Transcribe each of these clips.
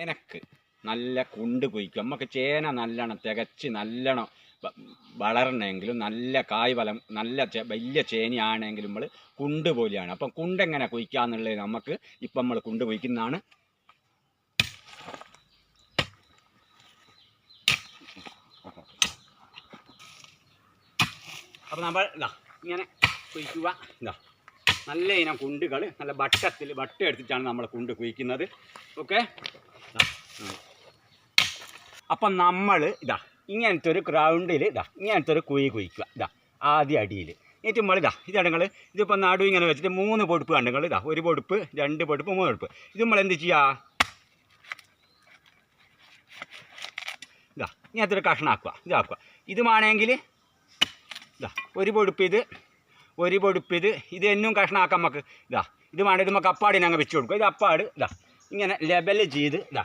ചേനക്ക് നല്ല കുണ്ട് കുഴിക്കും. നമുക്ക് ചേന നല്ലോണം തികച്ച് നല്ലോണം വളരണമെങ്കിലും നല്ല കായ് ഫലം നല്ല വലിയ ചേനയാണെങ്കിലും നമ്മൾ കുണ്ട് പോലെയാണ്. അപ്പം കുണ്ട് എങ്ങനെ കുഴിക്കാന്നുള്ളത് നമുക്ക് ഇപ്പം നമ്മൾ കുണ്ട് കുഴിക്കുന്നതാണ്. അപ്പം നമ്മൾ ഇതാ ഇങ്ങനെ കുഴിക്കുക. ഇതാ നല്ല ഇനം കുണ്ടുകൾ നല്ല വട്ടത്തിൽ വട്ടം എടുത്തിട്ടാണ് നമ്മൾ കുണ്ട് കുഴിക്കുന്നത്. ഓക്കെ? അപ്പം നമ്മൾ ഇതാ ഇങ്ങനത്തെ ഒരു ഗ്രൗണ്ടിൽ ഇതാ ഇങ്ങനത്തെ ഒരു കുഴി കുഴിക്കുക. ഇതാ ആദ്യ അടിയിൽ എന്നിട്ട് നമ്മൾ ഇതാ ഇതാണ് നിങ്ങൾ ഇതിപ്പോൾ നടു ഇങ്ങനെ വെച്ചിട്ട് മൂന്ന് പൊടുപ്പ് കണ്ട് ഇതാ ഒരു പൊടുപ്പ് രണ്ട് പൊടുപ്പ് മൂന്ന് പൊടുപ്പ്. ഇത് നമ്മൾ എന്ത് ചെയ്യുക ഇതാ ഇങ്ങനത്തെ ഒരു കഷ്ണാക്കുക ഇതാക്കുക. ഇത് വേണമെങ്കിൽ ഇതാ ഒരു പൊടുപ്പ് ഇത് ഒരു പൊടുപ്പ് ഇത് ഇത് എന്നും കഷ്ണാക്കാം നമുക്ക് ഇതാ ഇത് വേണ്ട നമുക്ക് അപ്പാടിന് അങ്ങ് വെച്ച് കൊടുക്കുക. ഇത് അപ്പാട് ഇതാ ഇങ്ങനെ ലെവൽ ചെയ്ത് ഇതാ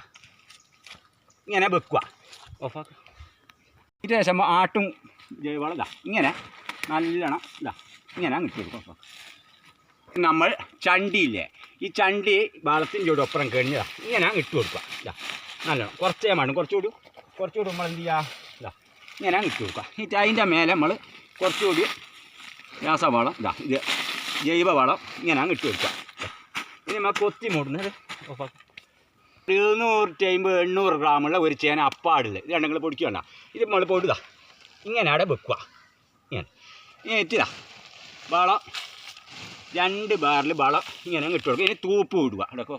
ഇങ്ങനെ വെക്കുക. ഇതിന് ഇത് ശേഷം ആട്ടും ജൈവവളം ഇതാ ഇങ്ങനെ നല്ലോണം ഇതാ ഇങ്ങനെ അങ്ങ് കൊടുക്കും. നമ്മൾ ചണ്ടിയില്ലേ ഈ ചണ്ടി വളത്തിന്റെ കൂടെ ഒപ്പുറം കഴിഞ്ഞതാ ഇങ്ങനെ ഇട്ട് കൊടുക്കുക. ഇതാ നല്ലോണം കുറച്ചേ വേണം കുറച്ചുകൂടി കുറച്ചുകൂടി നമ്മൾ എന്ത് ചെയ്യുക ഇതാ ഇങ്ങനെ അങ്ങ് ഇട്ട് കൊടുക്കുക. എന്നിട്ട് അതിന്റെ മേലെ നമ്മൾ കുറച്ചുകൂടി രാസവളം ഇതാ ഇത് ജൈവവളം ഇങ്ങനെ അങ്ങ് ഇട്ട് കൊടുക്കുക. ഇനി നമ്മൾ കൊത്തി മൂടുന്നത് ഓഫാക്കാം. എഴുന്നൂറ്റി അമ്പത് എണ്ണൂറ് ഗ്രാമുള്ള ഒരു ചേന അപ്പാടില്ല ഇത് രണ്ടെങ്കിൽ പൊടിക്കണ്ട ഇത് നമ്മൾ പൊടുതാ. ഇങ്ങനെ അവിടെ വെക്കുക ഇങ്ങനെ. എത്തിതാ വളം. രണ്ട് ബാറിൽ വളം ഇങ്ങനെ ഇട്ട് കൊടുക്കുക ഇനി തൂപ്പ് ഇടുക. അടക്കോ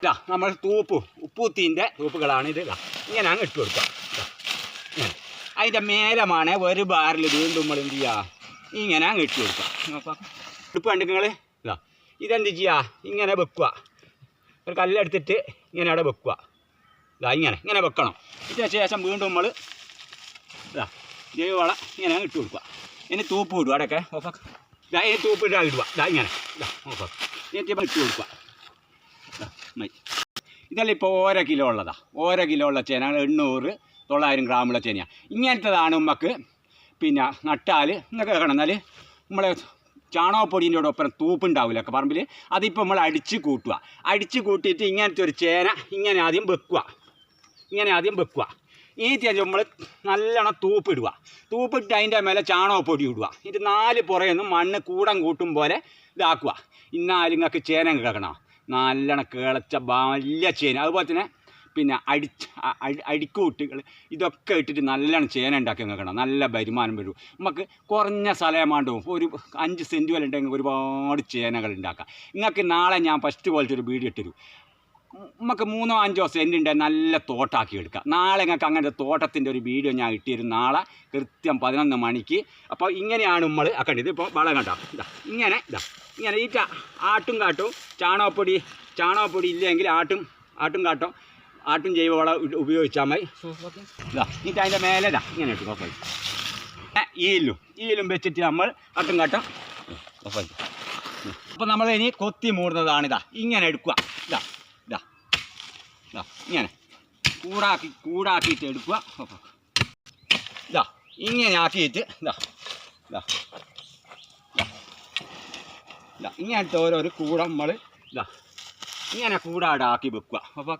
ഇതാ നമ്മൾ തൂപ്പ് ഉപ്പൂത്തിന്റെ തൂപ്പുകളാണ് ഇത്. ഇങ്ങനെ അങ്ങ് ഇട്ട് കൊടുക്കുക. ഇങ്ങനെ. അതിന്റെ മേലമാണ് ഒരു ബാറിൽ വീണ്ടും നമ്മൾ എന്ത് ചെയ്യുക? ഇങ്ങനെ അങ്ങ് ഇട്ട് കൊടുക്കുക. ഉപ്പ് ഉടുപ്പ് കണ്ടു നിങ്ങൾ ഇതാ ഇതെന്ത് ചെയ്യുക? ഇങ്ങനെ വെക്കുക ഒരു കല്ലെടുത്തിട്ട് ഇങ്ങനെ അവിടെ വെക്കുക. ഇതാ ഇങ്ങനെ ഇങ്ങനെ വെക്കണം. ഇതിന് ശേഷം വീണ്ടും നമ്മൾ ഇതാ ജൈവവളം ഇങ്ങനെ ഇട്ട് കൊടുക്കുക. ഇനി തൂപ്പ് ഇടുക അവിടെയൊക്കെ. ഓഫാക്ക് ഇതാ ഇനി തൂപ്പ് ഇടാ ഇടുക. ഇതാ ഇങ്ങനെ. ഇതാ ഓഫാക്ക് ഇനി ഇട്ട് കൊടുക്കുക. ഇതെല്ലാം ഇപ്പോൾ ഓരോ കിലോ ഉള്ളതാ. ഓരോ കിലോ ഉള്ള ചേന. എണ്ണൂറ് തൊള്ളായിരം ഗ്രാമുള്ള ചേനയാണ് ഇങ്ങനത്തതാണ് നമുക്ക് പിന്നെ നട്ടാൽ ഇന്നൊക്കെ കേൾക്കണം എന്നാൽ നമ്മളെ ചാണകപ്പൊടീന്റെ കൂടെ ഒപ്പം തൂപ്പുണ്ടാവില്ല ഒക്കെ പറമ്പിൽ അതിപ്പോൾ നമ്മൾ അടിച്ച് കൂട്ടുക. അടിച്ച് കൂട്ടിയിട്ട് ഇങ്ങനത്തെ ഒരു ചേന ഇങ്ങനെ ആദ്യം വെക്കുക. ഇങ്ങനെ ആദ്യം വെക്കുക. ഈ ചേന നമ്മൾ നല്ലോണം തൂപ്പിടുക. തൂപ്പിട്ട് അതിന്റെ മേലെ ചാണകപ്പൊടി ഇടുക. ഇത് നാല് പുറയൊന്നും മണ്ണ് കൂടം കൂട്ടും പോലെ ഇതാക്കുക. ഇന്നാലും നിങ്ങൾക്ക് ചേന കിടക്കണം നല്ലോണം കിളച്ച വലിയ ചേന. അതുപോലെ തന്നെ പിന്നെ അടി- അടിക്കൂട്ടുകൾ ഇതൊക്കെ ഇട്ടിട്ട് നല്ലോണം ചേന ഉണ്ടാക്കി നോക്കണം നല്ല വരുമാനം വരും. നമുക്ക് കുറഞ്ഞ സ്ഥലമാണ്ടും ഒരു അഞ്ച് സെന്റ് വരെ ഉണ്ടെങ്കിൽ ഒരുപാട് ചേനകൾ ഉണ്ടാക്കാം. നിങ്ങൾക്ക് നാളെ ഞാൻ ഫസ്റ്റ് പോലത്തെ ഒരു വീഡിയോ ഇട്ടു നമുക്ക് മൂന്നോ അഞ്ചോ സെന്റ് ഉണ്ടെങ്കിൽ നല്ല തോട്ടാക്കി എടുക്കാം. നാളെ നിങ്ങൾക്ക് അങ്ങനത്തെ തോട്ടത്തിന്റെ ഒരു വീഡിയോ ഞാൻ ഇട്ടിരും നാളെ കൃത്യം പതിനൊന്ന് മണിക്ക്. അപ്പോൾ ഇങ്ങനെയാണ് നമ്മൾ ആക്കേണ്ടത് ഇപ്പോൾ വളം കണ്ടോ? ഇതാ ഇങ്ങനെ ഇതാ ഇങ്ങനെ. ഈ ആട്ടും കാട്ടും ചാണകപ്പൊടി ചാണകപ്പൊടി ഇല്ലെങ്കിൽ ആട്ടും ആട്ടും കാട്ടോ. ആട്ടും ജൈവവളം ഉപയോഗിച്ചാൽ മതി. എന്നിട്ട് അതിന്റെ മേലെ ഇതാ ഇങ്ങനെ ഇട്ടു ഓഫ് ഈലും ഈലും വെച്ചിട്ട് നമ്മൾ കട്ടും കട്ടും അപ്പം അപ്പോൾ നമ്മൾ ഇനി കൊത്തി മൂടുന്നതാണിതാ. ഇങ്ങനെ എടുക്കുക. ഇതാ ഇതാ ഇതാ ഇങ്ങനെ. കൂടാക്കി കൂടാക്കിയിട്ട് എടുക്കുക. ഇതാ ഇങ്ങനെ ആക്കിയിട്ട് ഇതാ ഇതാ. ഇതാ ഇങ്ങനത്തെ ഓരോരോ കൂടം നമ്മൾ ഇതാ ഇങ്ങനെ കൂടാടാക്കി വെക്കുക. അപ്പോൾ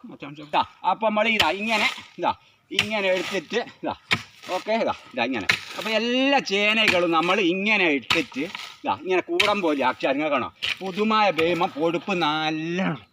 ഇതാ. അപ്പം നമ്മൾ ഇതാ ഇങ്ങനെ ഇതാ ഇങ്ങനെ എടുത്തിട്ട് ഇതാ. ഓക്കെ ഇതാ ഇതാ ഇങ്ങനെ. അപ്പോൾ എല്ലാ ചേനകളും നമ്മൾ ഇങ്ങനെ എടുത്തിട്ട് ഇതാ ഇങ്ങനെ കൂടം പോലെ ആക്കി. അറിഞ്ഞ കാണാം പുതുമായ വേമം പൊടുപ്പ് നല്ലോണം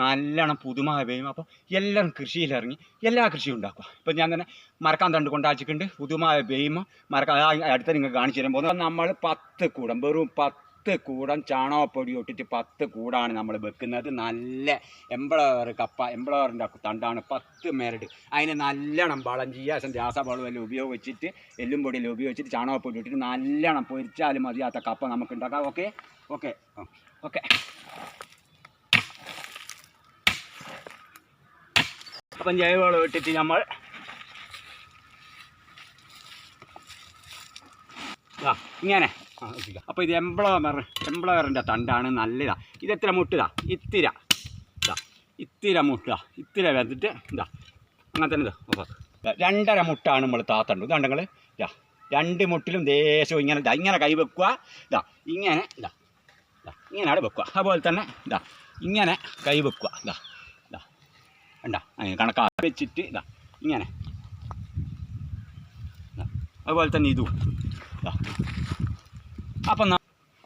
നല്ലോണം പുതുമായ വേമം. അപ്പോൾ എല്ലാം കൃഷിയിലിറങ്ങി എല്ലാ കൃഷിയും ഉണ്ടാക്കുക. ഇപ്പം ഞാൻ തന്നെ മറക്കാൻ തണ്ട് കൊണ്ടാച്ചിട്ടുണ്ട് പുതുമായ വേമം മറക്കാൻ അടുത്ത നിങ്ങൾക്ക് കാണിച്ചു തരാൻ പോകുന്നത്. നമ്മൾ പത്ത് കൂടം വെറും പത്ത് കൂടം ചാണകപ്പൊടി ഇട്ടിട്ട് പത്ത് കൂടാണ് നമ്മൾ വെക്കുന്നത്. നല്ല എംപ്ലോയർ കപ്പ എംപ്ലോയറിന്റെ തണ്ടാണ് പത്ത് മെരട്. അതിന് നല്ലോണം വളം ചെയ്യുക. ശേഷം രാസവളം എല്ലാം ഉപയോഗിച്ചിട്ട് എല്ലും പൊടിയെല്ലാം ഉപയോഗിച്ചിട്ട് ചാണകപ്പൊടി ഇട്ടിട്ട് നല്ലോണം പൊരിച്ചാലും മതിയാത്ത കപ്പ നമുക്ക് ഉണ്ടാക്കാം. ഓക്കെ ഓക്കെ ഓക്കെ അപ്പം ജൈവവളം ഇട്ടിട്ട് നമ്മൾ ഇങ്ങനെ. അപ്പോൾ ഇത്. എംപ്ലോമർ എംപ്ലോയറിന്റെ തണ്ടാണ് നല്ലതാ. ഇത് എത്ര മുട്ടിതാ? ഇത്തിര. ഇതാ ഇത്തിര മുട്ട. ഇത്തിര വെന്തിട്ട് ഇതാ. അങ്ങനെ തന്നെ ഇതാ. രണ്ടര മുട്ടാണ് നമ്മൾ താത്തണ്ടു ഇതാ നിങ്ങൾ ഇതാ രണ്ട് മുട്ടിലും ദേശവും ഇങ്ങനെ ഇതാ ഇങ്ങനെ കൈ വെക്കുക ഇതാ ഇങ്ങനെ ഇതാ ഇതാ ഇങ്ങനെ അവിടെ വെക്കുക അതുപോലെ തന്നെ ഇതാ ഇങ്ങനെ കൈ വെക്കുക ഇതാ ഇതാ അങ്ങനെ കണക്കാ. വെച്ചിട്ട് ഇതാ ഇങ്ങനെ. അതുപോലെ തന്നെ ഇതും. ദാ. അപ്പം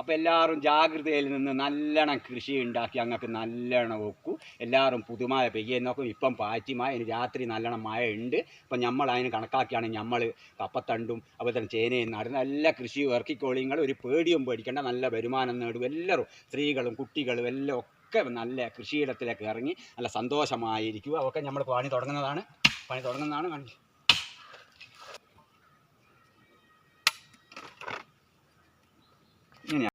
അപ്പം എല്ലാവരും ജാഗ്രതയിൽ നിന്ന് നല്ലോണം കൃഷി ഉണ്ടാക്കി അങ്ങക്ക് നല്ലോണം വെക്കും. എല്ലാവരും പുതുമായ പെയ്യ നോക്കും. ഇപ്പം പാറ്റി മഴ ഇനി രാത്രി നല്ലോണം മഴ ഉണ്ട്. അപ്പം നമ്മൾ അതിന് കണക്കാക്കിയാണ് നമ്മൾ കപ്പത്തണ്ടും അതുപോലെ തന്നെ ചേനയും നടുന്ന എല്ലാ കൃഷി ഇറക്കിക്കോളിങ്ങൾ ഒരു പേടിയും പേടിക്കേണ്ട. നല്ല വരുമാനം നേടും. എല്ലാവരും സ്ത്രീകളും കുട്ടികളും എല്ലാം ഒക്കെ നല്ല കൃഷിയിടത്തിലേക്ക് ഇറങ്ങി നല്ല സന്തോഷമായിരിക്കും അതൊക്കെ നമ്മൾ പണി തുടങ്ങുന്നതാണ്. പണി തുടങ്ങുന്നതാണ്. കാണിക്കുക ഇങ്ങനെയാണ്